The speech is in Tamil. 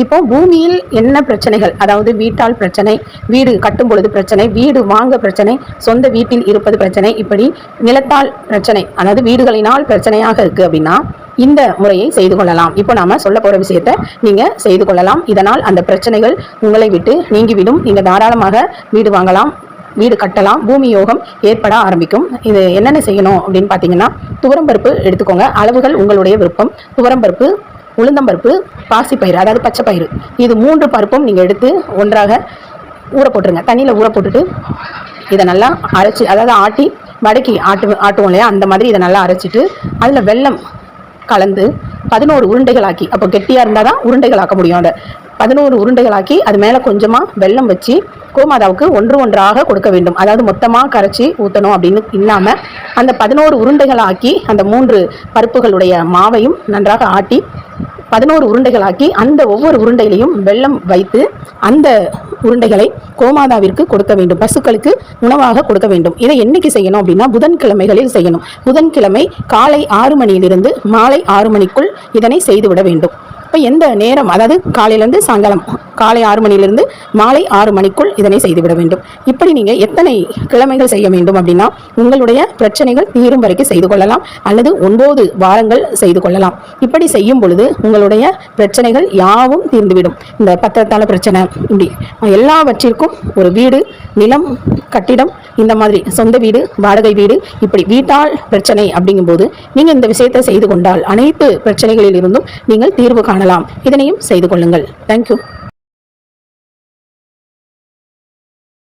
இப்போ பூமியில் என்ன பிரச்சனைகள்? அதாவது வீட்டால் பிரச்சனை வீடு கட்டும் பொழுது பிரச்சனை வீடு வாங்க பிரச்சனை சொந்த வீட்டில் இருப்பது பிரச்சனை இப்படி நிலத்தால் பிரச்சனை அதாவது வீடுகளினால் பிரச்சனையாக இருக்கு அப்படின்னா இந்த முறையை செய்து கொள்ளலாம். இப்போ நாம சொல்ல போற விஷயத்தை நீங்க செய்து கொள்ளலாம். இதனால் அந்த பிரச்சனைகள் உங்களை விட்டு நீங்கிவிடும். நீங்க தாராளமாக வீடு வாங்கலாம். வீடு கட்டலாம் பூமி யோகம் ஏற்பட ஆரம்பிக்கும். இது என்னென்ன செய்யணும் அப்படின்னு பார்த்தீங்கன்னா துவரம்பருப்பு எடுத்துக்கோங்க. அளவுகள் உங்களுடைய விருப்பம். துவரம்பருப்பு உளுந்தம்பருப்பு பாசிப்பயிறு அதாவது பச்சை பயிறு இது மூன்று பருப்பும் நீங்கள் எடுத்து ஒன்றாக ஊற போட்டுருங்க. தண்ணியில் ஊற போட்டுட்டு இதை நல்லா அரைச்சி அதாவது ஆட்டி வடக்கி ஆட்டு ஆட்டுவோம் இல்லையா? அந்த மாதிரி இதை நல்லா அரைச்சிட்டு அதில் வெல்லம் கலந்து பதினோரு உருண்டைகளாக்கி அப்போ கெட்டியாக இருந்தால் தான் உருண்டைகளாக்க முடியும் அதை. பதினோரு உருண்டைகளாக்கி அது மேலே கொஞ்சமாக வெல்லம் வச்சு கோமாதாவுக்கு ஒன்று ஒன்றாக கொடுக்க வேண்டும். அதாவது மொத்தமாக கரைச்சி ஊற்றணும் அப்படின்னு இல்லாமல் அந்த பதினோரு உருண்டைகளாக்கி அந்த மூன்று பருப்புகளுடைய மாவையும் நன்றாக ஆட்டி பதினோரு உருண்டைகளாக்கி அந்த ஒவ்வொரு உருண்டையிலையும் வெள்ளம் வைத்து அந்த உருண்டைகளை கோமாதாவிற்கு கொடுக்க வேண்டும். பசுக்களுக்கு உணவாக கொடுக்க வேண்டும். இதை என்னைக்கு செய்யணும் அப்படின்னா புதன்கிழமைகளில் செய்யணும். புதன்கிழமை காலை ஆறு மணியிலிருந்து மாலை ஆறு மணிக்குள் இதனை செய்துவிட வேண்டும். இப்போ எந்த நேரம் அதாவது காலையிலேருந்து சாயங்காலம் காலை ஆறு மணியிலிருந்து மாலை ஆறு மணிக்குள் இதனை செய்துவிட வேண்டும். இப்படி நீங்கள் எத்தனை கிழமைகள் செய்ய வேண்டும் அப்படின்னா உங்களுடைய பிரச்சனைகள் தீரும் வரைக்கும் செய்து கொள்ளலாம். அல்லது ஒன்பது வாரங்கள் செய்து கொள்ளலாம். இப்படி செய்யும் பொழுது உங்களுடைய பிரச்சனைகள் யாவும் தீர்ந்துவிடும். இந்த பத்திரத்தால பிரச்சனை இப்படி எல்லாவற்றிற்கும் ஒரு வீடு நிலம் கட்டிடம் இந்த மாதிரி சொந்த வீடு வாடகை வீடு இப்படி வீட்டால் பிரச்சனை அப்படிங்கும்போது நீங்கள் இந்த விஷயத்தை செய்து கொண்டால் அனைத்து பிரச்சனைகளில் இருந்தும் நீங்கள் தீர்வு காணலாம். இதனையும் செய்து கொள்ளுங்கள். தேங்க்யூ